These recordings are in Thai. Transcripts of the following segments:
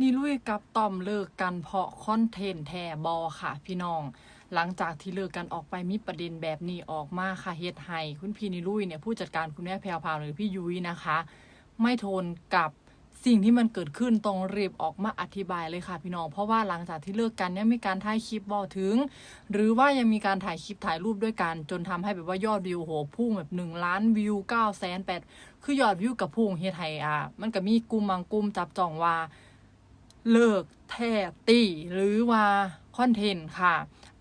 นี่ลุยกับต่อมเลิกกันเพราะคอนเทนต์แทบอค่ะ พี่น้อง หลังจากที่เลิกกันออกไปมีประเด็นแบบนี้ออกมาค่ะเฮ็ดให้คุณพี่นิลุยเนี่ยผู้จัดการคุณแม่แพรวพาวหรือพี่ยุ้ยนะคะ ไม่ทนกับสิ่งที่มันเกิดขึ้นตรงรีบออกมาอธิบายเลยค่ะพี่น้อง เพราะว่าหลังจากที่เลิกกันเนี่ยมีการถ่ายคลิปบอกถึง หรือว่ายังมีการถ่ายคลิปถ่ายรูปด้วยกัน จนทำให้แบบว่ายอดวิวโหพุ่งแบบหนึ่งล้านวิวเก้าแสนแปดคือยอดวิวกับพุ่งเฮ็ดให้อะมันก็มีกลุ่มบางกลุ่มจับจองว่า เลิกแท้ตี้หรือว่าคอนเทนต์ค่ะ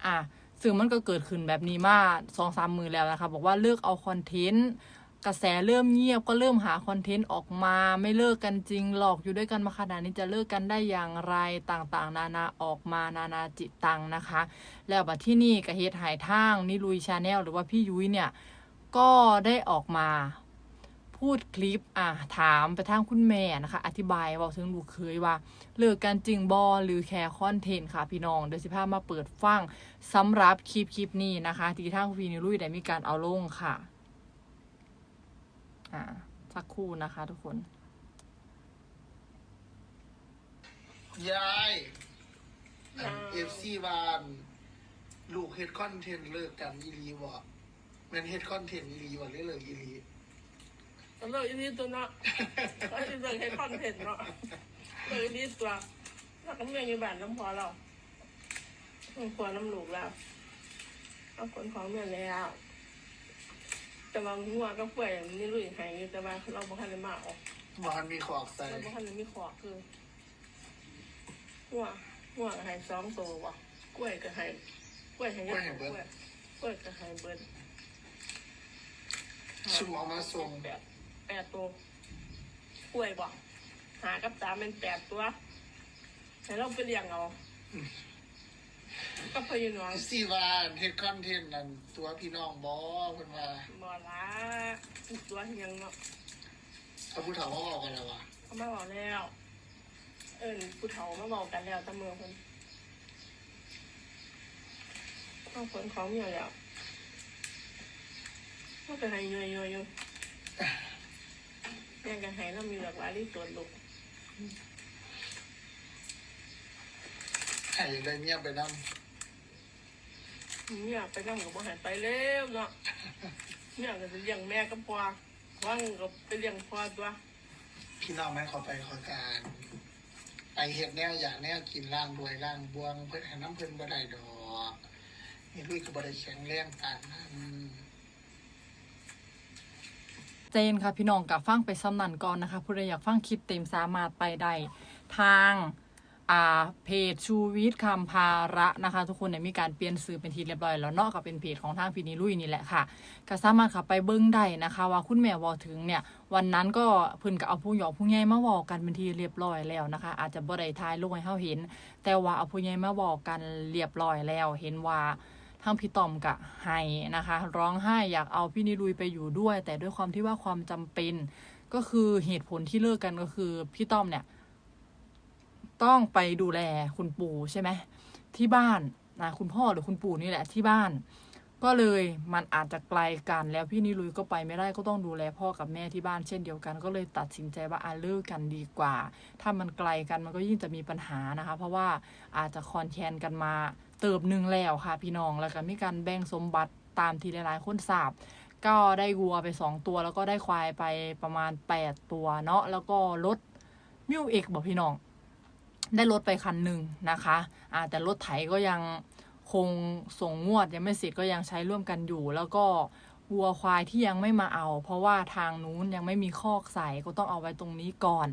อะซึ่งมันก็เกิดขึ้นแบบนี้มาสองสามมือแล้วนะคะ บอกว่าเลิกเอาคอนเทนต์กระแสเริ่มเงียบก็เริ่มหาคอนเทนต์ออกมา ไม่เลิกกันจริงหลอกอยู่ด้วยกันมาขนาดนี้จะเลิกกันได้อย่างไรต่างๆ นานาออกมานานาจิตตังนะคะ แล้วบัดที่นี่กระเฮ็ดหายทางนิลุยชาแนลหรือว่าพี่ยุ้ยเนี่ยก็ได้ออกมา พูดคลิปอะถามไปทางคุณแม่นะคะ อธิบายบอกถึงลูกเคยว่าเลิกกันจริงบอหรือแค่คอนเทนต์ค่ะพี่น้องเดี๋ยวสิพามาเปิดฟังสำหรับคลิปคลิปนี้นะคะ ที่ทางพี่นิลุยได้มีการเอาลงค่ะอ่าสักครู่นะคะ ทุกคนยายเอฟซีบานลูกเฮดคอนเทนต์เลิกกันอีหลีบ่แมันเฮดคอนเทนต์อีหลีบ่หรือเลิกอีห ลีตำรวจอีนี่ตัวเนาะก็จะเลิกให้คอนเทนต์เนาะเลยอีนี่ตัวแล้วก็เมียอยู่บ้านน้ำพอเราพอน้ำหลูกแล้วเอาคนของเมียแล้วแต่บางหัวก็ป่วยอย่างนี้ลุยหายอยู่แต่ว่าเราบ่ทันได้มาออกบ่ทันมีขอกใส่เราบ่ทันได้มีขอคือหัวหัวก็ใหายสองตัวว่ะกล้วยก็ใหายกล้วยใหายกล้วยกล้วยก็ใหายเบิ้ลชุมเอามาส่งแปด แปดตัวกล้วยบ่หากับตามเป็นแปดตัวให้เราไปเลี้ยงเอาก็พยุนวเอฟซีบานเฮ็ดคอนเทนต์นั่นตัวพี่น้องบ่เพิ่นว่าบ่ละตัวเฮียงเนาะถ้าผู้เฒ่าเขาบอกกันแล้วว่าเขามาบอกแล้ว เอิญผู้เฒ่ามาบอกกันแล้วแตะเมืองคนเอาผลของเมียแล้วก็จะให้เยอะๆอยู่ แม่งกันให้เรามีหลากหลายที่ตัวลูกให้ได้เมียไปนำเมียไปนั่งกับบ่ใหายไปเร็วเนาะเมียก็จะเลี้ยงแม่กับพ่อว่างก็ไปเลี้ยงพ่อตัวพี่น้องแม่ขอไปขอการ ไปเฮ็ดแนวอยากแนวกินล่างด้วยล่างบวง เพิ่นให้น้ำเพิ่นบ่ได้ดอกนี่ลุยก็บ่ได้แข็งแรงปานนั้น เจนค่ะพี่น้องกับฟังไปสำนันก่อนนะคะผู้ใดอยากฟังคลิปเต็มสามารถไปได้ทางอ่าเพจชูวิทย์คำภาระนะคะ ทุกคนเนี่ยมีการเปลี่ยนสื่อเป็นทีเรียบร้อยแล้วเนาะก็เป็นเพจของทางพีนิลุยนี่แหละค่ะ ก็สามารถข้าไปเบิ้งได้นะคะ ว่าคุณแม่วอถึงเนี่ย วันนั้นก็เพิ่นก็เอาผู้หยอกผู้ใหญ่มาบอกกันเป็นทีเรียบร้อยแล้วนะคะ อาจจะบ่ได้ทายลงให้เฮาเห็น แต่ว่าเอาผู้ใหญ่มาบอกกันเรียบร้อยแล้ว เห็นว่า ทางพี่ต้อมกะให้นะคะ ร้องไห้อยากเอาพี่นิลุยไปอยู่ด้วย แต่ด้วยความที่ว่าความจำเป็น ก็คือเหตุผลที่เลิกกันก็คือพี่ต้อมเนี่ย ต้องไปดูแลคุณปู่ใช่ไหมที่บ้านนะคุณพ่อหรือคุณปู่นี่แหละที่บ้าน ก็เลยมันอาจจะไกลกันแล้วพี่นิลุยก็ไปไม่ได้ก็ต้องดูแลพ่อกับแม่ที่บ้านเช่นเดียวกัน ก็เลยตัดสินใจว่าอาเลิกกันดีกว่า ถ้ามันไกลกันมันก็ยิ่งจะมีปัญหานะคะ เพราะว่าอาจจะคอนแคนกันมา เติบหนึ่งแล้วค่ะพี่น้องแล้วก็มีการแบ่งสมบัติตามที่หลายๆคนทราบก็ได้วัวไปสองตัวแล้วก็ได้ควายไปประมาณแปดตัวเนาะแล้วก็รถมิวเอกบอกพี่น้อง ได้รถไปคันหนึ่งนะคะอ่าแต่รถไถก็ยังคงส่งงวดยังไม่เสร็จก็ยังใช้ร่วมกันอยู่ แล้วก็วัวควายที่ยังไม่มาเอา เพราะว่าทางนู้นยังไม่มีคอกใส่ก็ต้องเอาไว้ตรงนี้ก่อน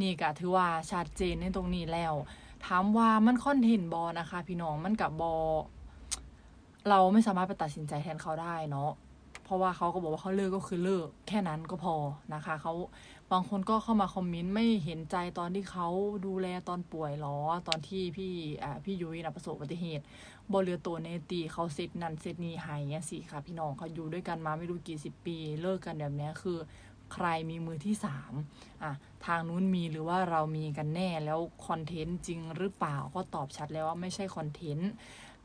นี่ก็ถือว่าชัดเจนในตรงนี้แล้ว ถามว่ามันคอนเทนต์บอนะคะ พี่น้องมันกับบอเราไม่สามารถไปตัดสินใจแทนเขาได้เนาะเพราะว่าเขาก็บอกว่าเขาเลิกก็คือเลิกแค่นั้นก็พอนะคะเขาบางคนก็เข้ามาคอมเมนต์ไม่เห็นใจตอนที่เขาดูแลตอนป่วยหรอตอนที่พี่อ่าพี่ยุ้ยนะประสบอุบัติเหตุบอเรือตัวเนตีเขาเซตนันเซตนีหายเนี่ยสิค่ะ พี่น้องเขาอยู่ด้วยกันมาไม่รู้กี่สิบปี เลิกกันแบบนี้คือ ใครมีมือที่สามอะทางนู้นมีหรือว่าเรามีกันแน่แล้วคอนเทนต์จริงหรือเปล่าก็ตอบชัดแล้วว่าไม่ใช่คอนเทนต์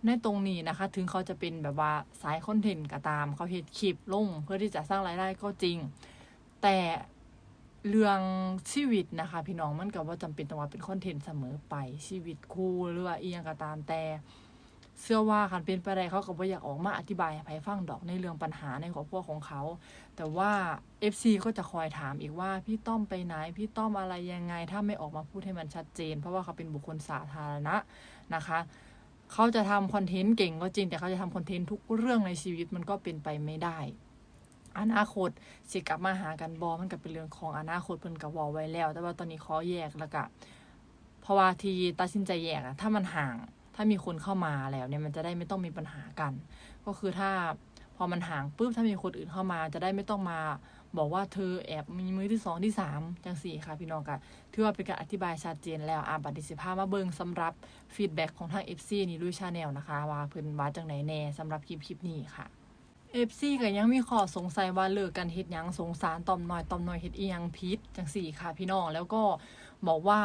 ในตรงนี้นะคะ ถึงเขาจะเป็นแบบว่าสายคอนเทนต์ก็ตาม เขาเห็ดคลิปลงเพื่อที่จะสร้างรายได้ก็จริง แต่เรื่องชีวิตนะคะ พี่น้องมันก็บ่าจำเป็นต้องว่าเป็นคอนเทนต์เสมอไปชีวิตคู่หรือว่าอีหยังก็ตามแต่ เชื่อว่าคันเป็นไปได้เขาก็บ่อยากออกมาอธิบายให้ไผฟังดอกในเรื่องปัญหาในครอบครัวของเขา แต่ว่า FC ก็จะคอยถามอีกว่าพี่ต้อมไปไหน พี่ต้อมอะไรยังไง ถ้าไม่ออกมาพูดให้มันชัดเจน เพราะว่าเขาเป็นบุคคลสาธารณะนะคะเขาจะทำคอนเทนต์เก่งก็จริง แต่เขาจะทำคอนเทนต์ทุกเรื่องในชีวิตมันก็เป็นไปไม่ได้อนาคตสิกลับมาหากันบอมันก็เป็นเรื่องของอนาคตเพิ่นก็เว้าไว้แล้ว แต่ว่าตอนนี้ขอแยกแล้วก็เพราะว่าทีตัดสินใจแยกอะถ้ามันห่าง ถ้ามีคนเข้ามาแล้วเนี่ยมันจะได้ไม่ต้องมีปัญหากัน ก็คือถ้าพอมันห่างปุ๊บถ้ามีคนอื่นเข้ามา จะได้ไม่ต้องมาบอกว่าเธอแอบมีมือที่สองที่สามจังสี่ค่ะพี่น้องกะถือว่าเป็นการอธิบายชัดเจนแล้วอาบัติสิภามาเบิงสำหรับฟีดแบ็ของทาง FC นี่ลุยชาแนลนะคะว่าเพิ่นว่าจังไหนแน่สำหรับคลิปคลิปนี้ค่ะ FC ก็ยังมีข้อสงสัยว่าเลิกกันเฮ็ดยังสงสารตอมน้อยตอมน้อยเฮ็ดอียังพิษจังสี่ค่ะพี่น้องแล้วก็บอกว่า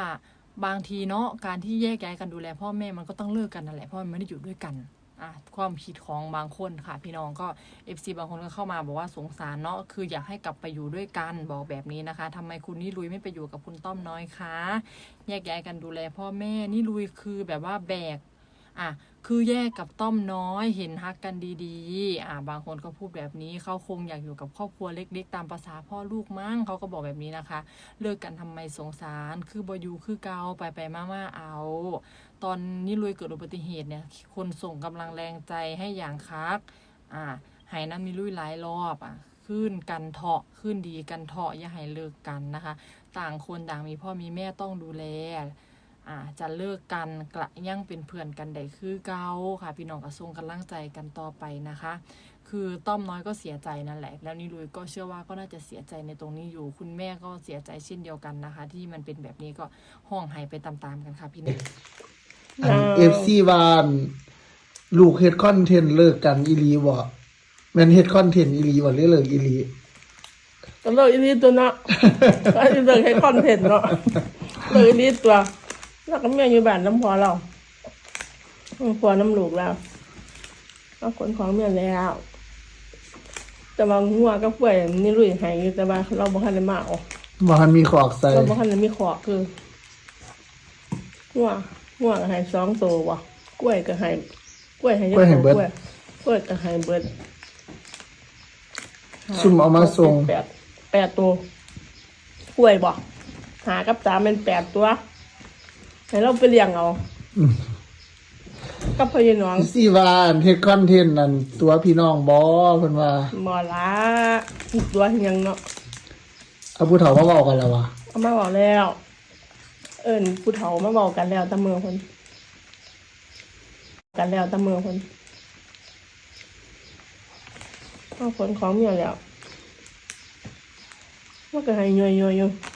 บางทีเนาะการที่แยกย้ายกันดูแล พ่อแม่มันก็ต้องเลิกกันนั่นแหละเพราะมันไม่ได้อยู่ด้วยกันอะความคิดของบางคนค่ะ พี่น้องก็เอฟซีบางคนก็เข้ามาบอกว่าสงสารเนาะคืออยากให้กลับไปอยู่ด้วยกันบอกแบบนี้นะคะทำไมคุณนี่ลุยไม่ไปอยู่กับคุณต้อมน้อยคะแยกย้ายกันดูแล พ่อแม่นี่ลุยคือแบบว่าแบก อะคือแยกกับต้อมน้อยเห็นฮักกันดีๆ อะบางคนก็พูดแบบนี้เขาคงอยากอยู่กับครอบครัวเล็ก ๆ ตามภาษาพ่อลูกมั้งเขาก็บอกแบบนี้นะคะ เลิกกันทำไมสงสาร คือบอยู่คือเกาไปไปๆมาๆเอา ตอนนี้ลุยเกิดอุบัติเหตุเนี่ย คนส่งกำลังแรงใจให้อย่างคัก อะหายน้ำมีลุยหลายรอบอะขึ้นกันเถาะขึ้นดีกันเถาะอย่าให้เลิกกันนะคะ ต่างคนต่างมีพ่อมีแม่ต้องดูแล อ่าจะเลิกกันกระยังเป็นเพื่อนกันได้คือเก่าค่ะ พี่น้องกระทรงกำลังใจกันต่อไปนะคะ คือต้อมน้อยก็เสียใจนั่นแหละ แล้วนี่ลุยก็เชื่อว่าก็น่าจะเสียใจในตรงนี้อยู่ คุณแม่ก็เสียใจเช่นเดียวกันนะคะ ที่มันเป็นแบบนี้ก็ห้องหายไปตามๆกันค่ะพี่น้องอันเอฟซีวานลูกเฮ็ดคอนเทนต์เลิกกันอีหลีบ่แม่นเฮ็ดคอนเทนต์อีหลีบ่หรือเลิกอีหลีตลกอีนี้ตัวเนาะก็จะเลิกให้คอนเทนต์เนาะเลิกอีนี้ตัว แล้วก็เมียอยู่บ้านน้ำพอเราน้ำพอน้ำลูกแล้วเอาขนของเมียแล้ว แต่ว่างัวก็ป่วยนี่รุ่ยหายอยู่แต่ว่าเราบ่ทันได้มาเอาบ่ทันมีขอกใส่เราบ่ทันได้มีขอคืองัวงัวก็ใหายสองตัวว่ะกล้วยก็ใหายกล้วยใหายกล้วยกล้วยก็ใหายเบิดซุ่มเอามาส่งแปดแปดตัวกล้วยบ่หากับสามเป็นแปดตัว ให้เราไปเลี้ยงเอาอืมกับพ่อใหญ่น้องซีวานเฮ็ดคอนเทนต์นั่นตัวพี่น้องบ่เพิ่นว่าหมอละตัวยังเนาะเอาผู้เฒ่ามาเว้ากันแล้ววะเอามาบอกแล้ว เอิญผู้เฒ่ามาบอกกันแล้วแตะมือคนกันแล้วแตะมือคนเอาผลของเมียแล้วว่าก็ให้ย่อยๆอยู่แ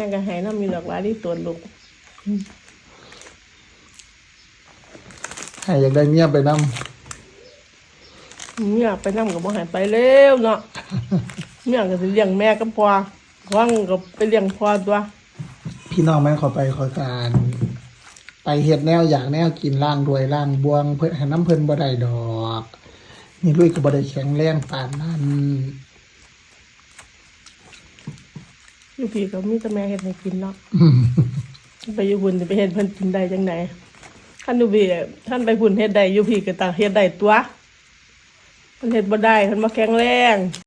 ม่ก็ให้น้ำมีหลากหลายที่ตัวลูกให้อยากได้เมียไปนำเมียไปนั่งกับบ่ใหายไปเร็วเนาะ เมียก็สิเลี้ยงแม่กับพ่อว่างก็ไปเลี้ยงพ่อตัว พี่น้องแม่นขอไปขอการ ไปเฮ็ดแนวอยากแนวกินล่างด้วยล่างบวง เพิ่นให้น้ำเพิ่นบ่ได้ดอก นี่ลุยก็บ่ได้แข็งแรงปานนั้น อยู่พี่ก็มีแต่แม่เฮ็ดให้กินเนาะไปอยู่พุ่นสิไปเฮ็ดเพิ่นกินได้จังไดคันอยู่พี่ท่านไปพุ่นเฮ็ดได้อยู่พี่ก็ต่างเฮ็ดได้ตัวเพิ่นเฮ็ดบ่ได้เพิ่นบ่แข็งแรง